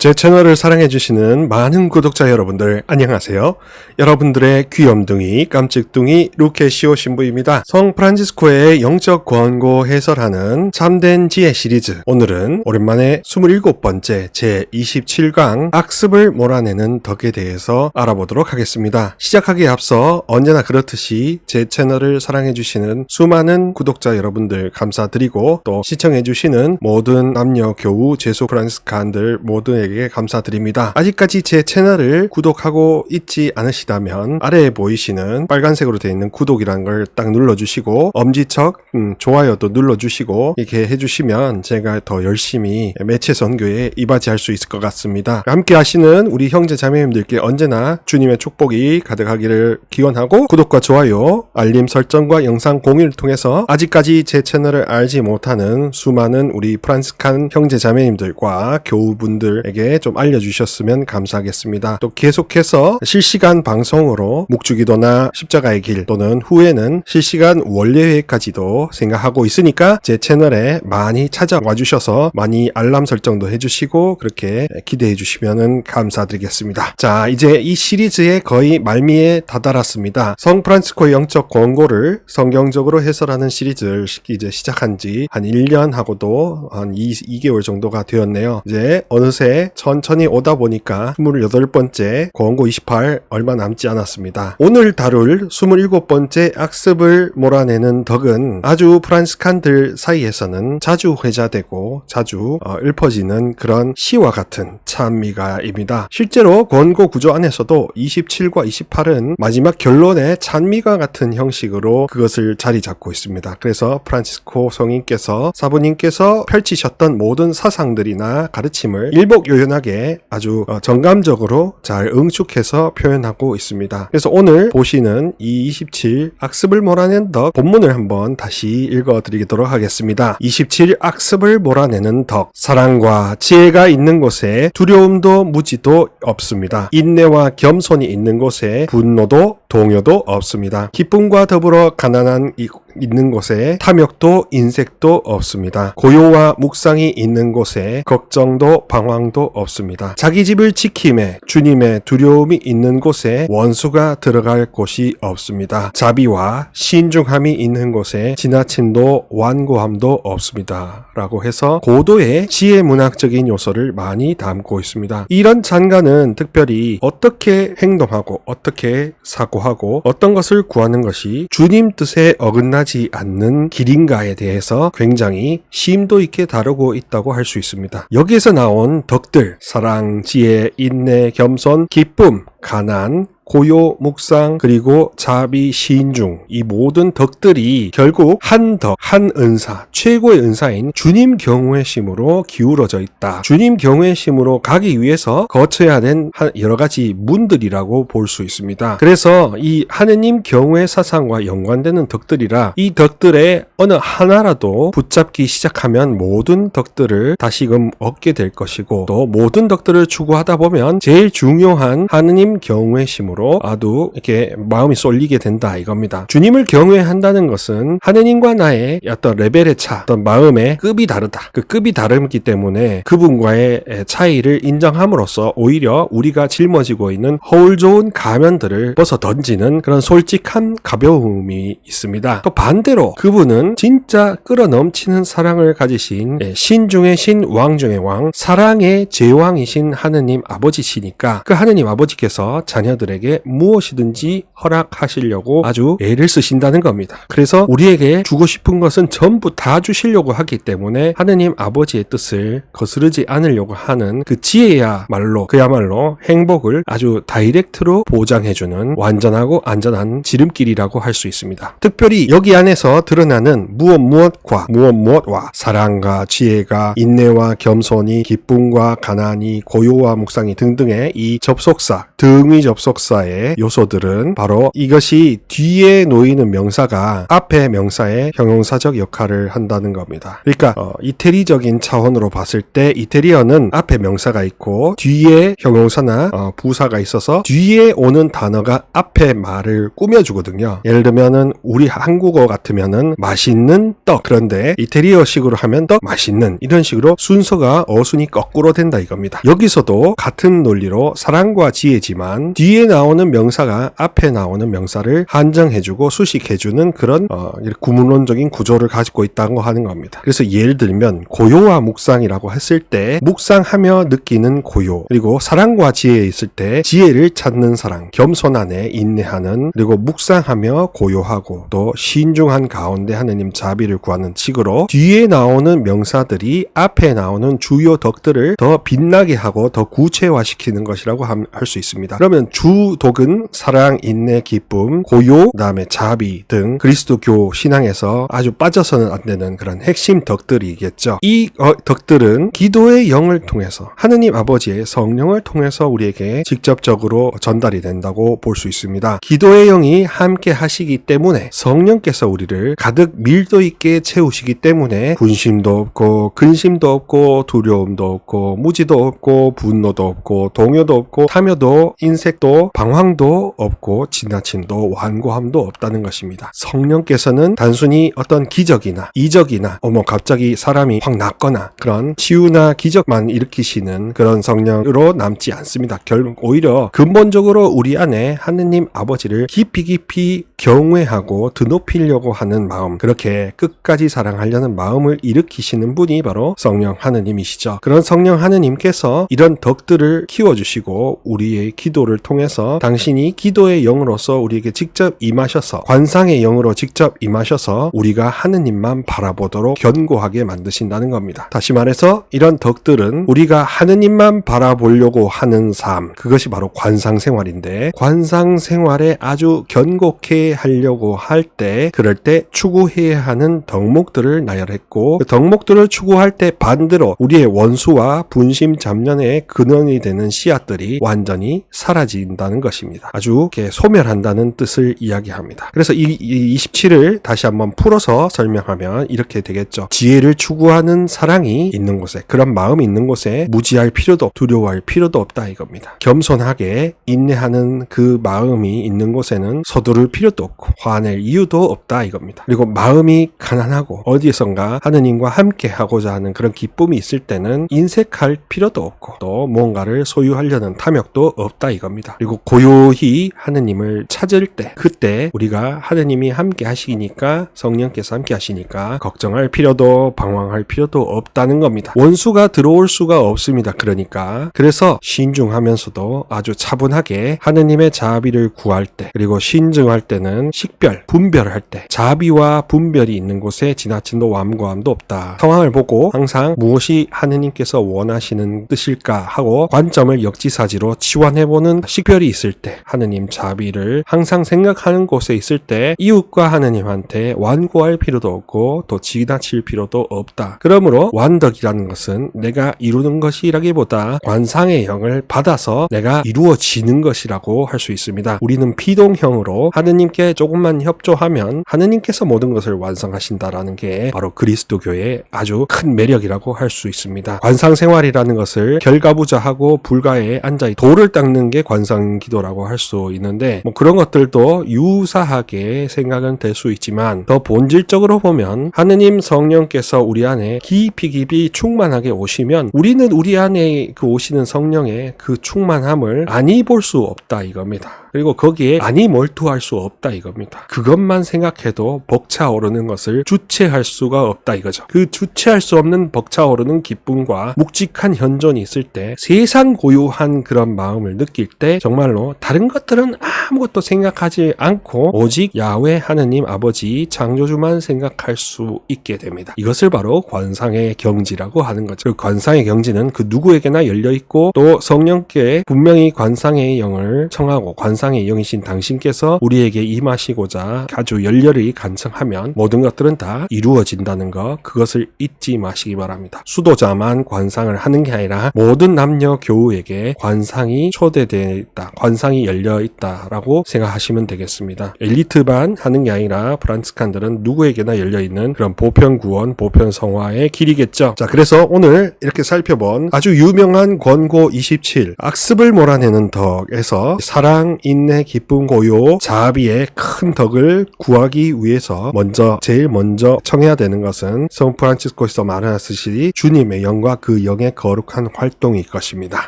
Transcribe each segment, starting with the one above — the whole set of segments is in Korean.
제 채널을 사랑해주시는 많은 구독자 여러분들 안녕하세요. 여러분들의 귀염둥이 깜찍둥이 루케시오 신부입니다. 성 프란치스코의 영적 권고 해설하는 참된 지혜 시리즈 오늘은 오랜만에 27번째 제 27강 악습을 몰아내는 덕에 대해서 알아보도록 하겠습니다. 시작하기에 앞서 언제나 그렇듯이 제 채널을 사랑해주시는 수많은 구독자 여러분들 감사드리고 또 시청해주시는 모든 남녀 교우 제소 프란스칸들 모두에게 감사드립니다. 아직까지 제 채널을 구독하고 있지 않으시다면 아래에 보이시는 빨간색으로 되어 있는 구독이라는 걸 딱 눌러주시고 엄지척 음, 좋아요도 눌러주시고 이렇게 해주시면 제가 더 열심히 매체 선교에 이바지할 수 있을 것 같습니다. 함께 하시는 우리 형제 자매님들께 언제나 주님의 축복이 가득하기를 기원하고 구독과 좋아요, 알림 설정과 영상 공유를 통해서 아직까지 제 채널을 알지 못하는 수많은 우리 프란스칸 형제 자매님들과 교우분들에게 좀 알려주셨으면 감사하겠습니다. 또 계속해서 실시간 방송으로 묵주기도나 십자가의 길 또는 후에는 실시간 원래회까지도 생각하고 있으니까 제 채널에 많이 찾아와 주셔서 많이 알람 설정도 해주시고 그렇게 기대해 주시면 감사드리겠습니다. 자 이제 이 시리즈의 거의 말미에 다다랐습니다. 성 프란치스코 영적 권고를 성경적으로 해설하는 시리즈를 이제 시작한 지 한 1년 하고도 한 2, 2개월 정도가 되었네요. 이제 어느새 천천히 오다 보니까 28번째 권고 28 얼마 남지 않았습니다. 오늘 다룰 27번째 악습을 몰아내는 덕은 아주 프란스칸들 사이에서는 자주 회자되고 자주 어, 읊어지는 그런 시와 같은 찬미가입니다. 실제로 권고 구조 안에서도 27과 28은 마지막 결론의 찬미가 같은 형식으로 그것을 자리 잡고 있습니다. 그래서 프란치스코 성인께서 사부님께서 펼치셨던 모든 사상들이나 가르침을 일복요 연하게 아주 어, 정감적으로 잘 응축해서 표현하고 있습니다. 그래서 오늘 보시는 이 27 악습을 몰아낸 덕 본문을 한번 다시 읽어드리도록 하겠습니다. 27 악습을 몰아내는 덕 사랑과 지혜가 있는 곳에 두려움도 무지도 없습니다. 인내와 겸손이 있는 곳에 분노도 동요도 없습니다. 기쁨과 더불어 가난한 이- 있는 곳에 탐욕도 인색도 없습니다. 고요와 묵상이 있는 곳에 걱정도 방황도 없습니다. 자기 집을 지킴에 주님의 두려움이 있는 곳에 원수가 들어갈 곳이 없습니다. 자비와 신중함이 있는 곳에 지나침도 완고함도 없습니다. 라고 해서 고도의 지혜 문학적인 요소를 많이 담고 있습니다. 이런 잔가는 특별히 어떻게 행동하고 어떻게 사고하고 어떤 것을 구하는 것이 주님 뜻에 어긋나 지 않는 길인가에 대해서 굉장히 심도 있게 다루고 있다고 할 수 있습니다. 여기에서 나온 덕들, 사랑, 지혜, 인내, 겸손, 기쁨, 가난, 고요, 묵상, 그리고 자비, 시인중 이 모든 덕들이 결국 한 덕, 한 은사, 최고의 은사인 주님 경우의 심으로 기울어져 있다. 주님 경우의 심으로 가기 위해서 거쳐야 된 한- 여러 가지 문들이라고 볼 수 있습니다. 그래서 이 하느님 경우의 사상과 연관되는 덕들이라 이 덕들의 어느 하나라도 붙잡기 시작하면 모든 덕들을 다시금 얻게 될 것이고 또 모든 덕들을 추구하다 보면 제일 중요한 하느님 경우의 심으로 아주 이렇게 마음이 쏠리게 된다 이겁니다. 주님을 경외한다는 것은 하느님과 나의 어떤 레벨의 차, 어떤 마음의 급이 다르다. 그 급이 다르기 때문에 그분과의 차이를 인정함으로써 오히려 우리가 짊어지고 있는 허울 좋은 가면들을 벗어 던지는 그런 솔직한 가벼움이 있습니다. 또 반대로 그분은 진짜 끌어 넘치는 사랑을 가지신 예, 신 중의 신, 왕 중의 왕, 사랑의 제왕이신 하느님 아버지시니까 그 하느님 아버지께서 자녀들에게 무엇이든지 허락하시려고 아주 애를 쓰신다는 겁니다. 그래서 우리에게 주고 싶은 것은 전부 다 주시려고 하기 때문에 하느님 아버지의 뜻을 거스르지 않으려고 하는 그 지혜야말로 그야말로 행복을 아주 다이렉트로 보장해주는 완전하고 안전한 지름길이라고 할 수 있습니다. 특별히 여기 안에서 드러나는 무엇 무엇과 무엇 무엇과 사랑과 지혜가 인내와 겸손이 기쁨과 가난이 고요와 묵상이 등등의 이 접속사 등위 접속사 의 요소들은 바로 이것이 뒤에 놓이는 명사가 앞에 명사의 형용사적 역할을 한다는 겁니다. 그러니까 어, 이태리적인 차원으로 봤을 때 이태리어는 앞에 명사가 있고 뒤에 형용사나 어, 부사가 있어서 뒤에 오는 단어가 앞에 말을 꾸며주거든요. 예를 들면은 우리 한국어 같으면은 맛있는 떡 그런데 이태리어식으로 하면 떡 맛있는 이런 식으로 순서가 어순이 거꾸로 된다 이겁니다. 여기서도 같은 논리로 사랑과 지혜지만 뒤에 나 오는 명사가 앞에 나오는 명사를 한정해주고 수식해주는 그런 어, 구문론적인 구조를 가지고 있다고 하는 겁니다. 그래서 예를 들면 고요와 묵상이라고 했을 때 묵상하며 느끼는 고요 그리고 사랑과 지혜에 있을 때 지혜를 찾는 사랑 겸손하네 인내하는 그리고 묵상하며 고요하고 또 신중한 가운데 하느님 자비를 구하는 식으로 뒤에 나오는 명사들이 앞에 나오는 주요 덕들을 더 빛나게 하고 더 구체화시키는 것이라고 할 수 있습니다. 그러면 주 독은 사랑, 인내, 기쁨, 고요, 그다음에 자비 등 그리스도교 신앙에서 아주 빠져서는 안 되는 그런 핵심 덕들이겠죠. 이 어, 덕들은 기도의 영을 통해서 하느님 아버지의 성령을 통해서 우리에게 직접적으로 전달이 된다고 볼 수 있습니다. 기도의 영이 함께 하시기 때문에 성령께서 우리를 가득 밀도 있게 채우시기 때문에 분심도 없고 근심도 없고 두려움도 없고 무지도 없고 분노도 없고 동요도 없고 탐욕도 인색도 방황도 없고 지나침도 완고함도 없다는 것입니다. 성령께서는 단순히 어떤 기적이나 이적이나 어머 갑자기 사람이 확 낫거나 그런 치유나 기적만 일으키시는 그런 성령으로 남지 않습니다. 결국 오히려 근본적으로 우리 안에 하느님 아버지를 깊이 깊이 경외하고 드높이려고 하는 마음 그렇게 끝까지 사랑하려는 마음을 일으키시는 분이 바로 성령 하느님이시죠. 그런 성령 하느님께서 이런 덕들을 키워주시고 우리의 기도를 통해서 당신이 기도의 영으로서 우리에게 직접 임하셔서 관상의 영으로 직접 임하셔서 우리가 하느님만 바라보도록 견고하게 만드신다는 겁니다. 다시 말해서 이런 덕들은 우리가 하느님만 바라보려고 하는 삶 그것이 바로 관상 생활인데 관상 생활에 아주 견고케 하려고 할 때 그럴 때 추구해야 하는 덕목들을 나열했고 그 덕목들을 추구할 때 반대로 우리의 원수와 분심 잡년의 근원이 되는 씨앗들이 완전히 사라진다는 것입니다. 아주 소멸한다는 뜻을 이야기합니다. 그래서 이, 이 27을 다시 한번 풀어서 설명하면 이렇게 되겠죠. 지혜를 추구하는 사랑이 있는 곳에 그런 마음이 있는 곳에 무지할 필요도 두려워할 필요도 없다 이겁니다. 겸손하게 인내하는 그 마음이 있는 곳에는 서두를 필요도 없고 화낼 이유도 없다 이겁니다. 그리고 마음이 가난하고 어디선가 하느님과 함께 하고자 하는 그런 기쁨이 있을 때는 인색할 필요도 없고 또 무언가를 소유하려는 탐욕도 없다 이겁니다. 그리고 고요히 하느님을 찾을 때 그때 우리가 하느님이 함께 하시니까 성령께서 함께 하시니까 걱정할 필요도 방황할 필요도 없다는 겁니다. 원수가 들어올 수가 없습니다. 그러니까 그래서 신중하면서도 아주 차분하게 하느님의 자비를 구할 때 그리고 신증할 때는 식별, 분별할 때 자비와 분별이 있는 곳에 지나침도 완고함도 없다. 상황을 보고 항상 무엇이 하느님께서 원하시는 뜻일까 하고 관점을 역지사지로 치환해보는 식별이 있을 때 하느님 자비를 항상 생각하는 곳에 있을 때 이웃과 하느님한테 완고할 필요도 없고 또 지나칠 필요도 없다. 그러므로 완덕이라는 것은 내가 이루는 것이라기보다 관상의 영을 받아서 내가 이루어지는 것이라고 할 수 있습니다. 우리는 피동형으로 하느님께 조금만 협조하면 하느님께서 모든 것을 완성하신다라는 게 바로 그리스도교의 아주 큰 매력이라고 할 수 있습니다. 관상 생활이라는 것을 결과부자하고 불가에 앉아 돌을 닦는 게 관상 기도라고 할 수 있는데 뭐 그런 것들도 유사하게 생각은 될 수 있지만 더 본질적으로 보면 하느님 성령께서 우리 안에 깊이 깊이 충만하게 오시면 우리는 우리 안에 그 오시는 성령의 그 충만함을 아니 볼 수 없다 이겁니다. 그리고 거기에 아니 몰두할 수 없다 이겁니다. 그것만 생각해도 벅차오르는 것을 주체할 수가 없다 이거죠. 그 주체할 수 없는 벅차오르는 기쁨과 묵직한 현존이 있을 때 세상 고요한 그런 마음을 느낄 때 정말로 다른 것들은 아무것도 생각하지 않고 오직 야외 하느님 아버지 창조주만 생각할 수 있게 됩니다. 이것을 바로 관상의 경지라고 하는 거죠. 그 관상의 경지는 그 누구에게나 열려 있고 또 성령께 분명히 관상의 영을 청하고 관상 관상의 영이신 당신께서 우리에게 임하시고자 아주 열렬히 간청하면 모든 것들은 다 이루어진다는 것 그것을 잊지 마시기 바랍니다. 수도자만 관상을 하는 게 아니라 모든 남녀 교우에게 관상이 초대되어 있다. 관상이 열려 있다라고 생각하시면 되겠습니다. 엘리트반 하는 게 아니라 프란츠칸들은 누구에게나 열려 있는 그런 보편 구원, 보편 성화의 길이겠죠. 자, 그래서 오늘 이렇게 살펴본 아주 유명한 권고 27 악습을 몰아내는 덕에서 사랑, 인내, 기쁨, 고요, 자비의 큰 덕을 구하기 위해서 먼저 제일 먼저 청해야 되는 것은 성 프란치스코에서 말하듯이 주님의 영과 그 영의 거룩한 활동일 것입니다.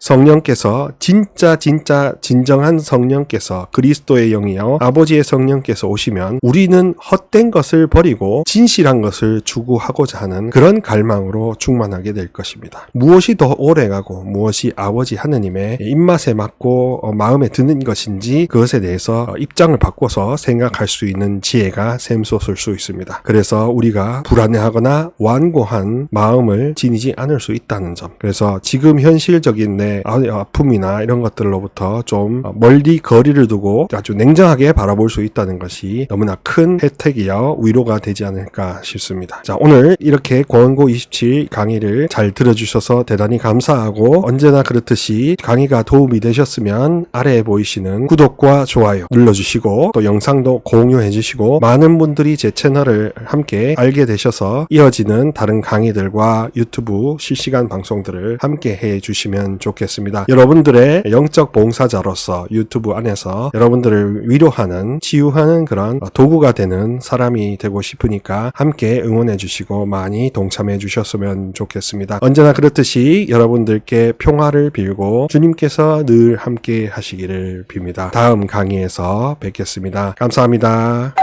성령께서 진짜 진짜 진정한 성령께서 그리스도의 영이요 아버지의 성령께서 오시면 우리는 헛된 것을 버리고 진실한 것을 추구하고자 하는 그런 갈망으로 충만하게 될 것입니다. 무엇이 더 오래가고 무엇이 아버지 하느님의 입맛에 맞고 어, 마음에 드는 것인지 그것에 대해서 어, 입장을 바꿔서 생각할 수 있는 지혜가 샘솟을 수 있습니다. 그래서 우리가 불안해하거나 완고한 마음을 지니지 않을 수 있다는 점. 그래서 지금 현실적인 내 아- 아픔이나 이런 것들로부터 좀 어, 멀리 거리를 두고 아주 냉정하게 바라볼 수 있다는 것이 너무나 큰 혜택이요 위로가 되지 않을까 싶습니다. 자 오늘 이렇게 권고 27 강의를 잘 들어주셔서 대단히 감사하고 언제나 그렇듯이 강의가 도움이 되셨으면 아래에 보이시는 구독과 좋아요 눌러주시고 또 영상도 공유해 주시고 많은 분들이 제 채널을 함께 알게 되셔서 이어지는 다른 강의들과 유튜브 실시간 방송들을 함께 해 주시면 좋겠습니다. 여러분들의 영적 봉사자로서 유튜브 안에서 여러분들을 위로하는 치유하는 그런 도구가 되는 사람이 되고 싶으니까 함께 응원해 주시고 많이 동참해 주셨으면 좋겠습니다. 언제나 그렇듯이 여러분들께 평화를 빌고 주님께서 늘 함께 하시기를 빕니다. 다음 강의에서 뵙겠습니다. 감사합니다.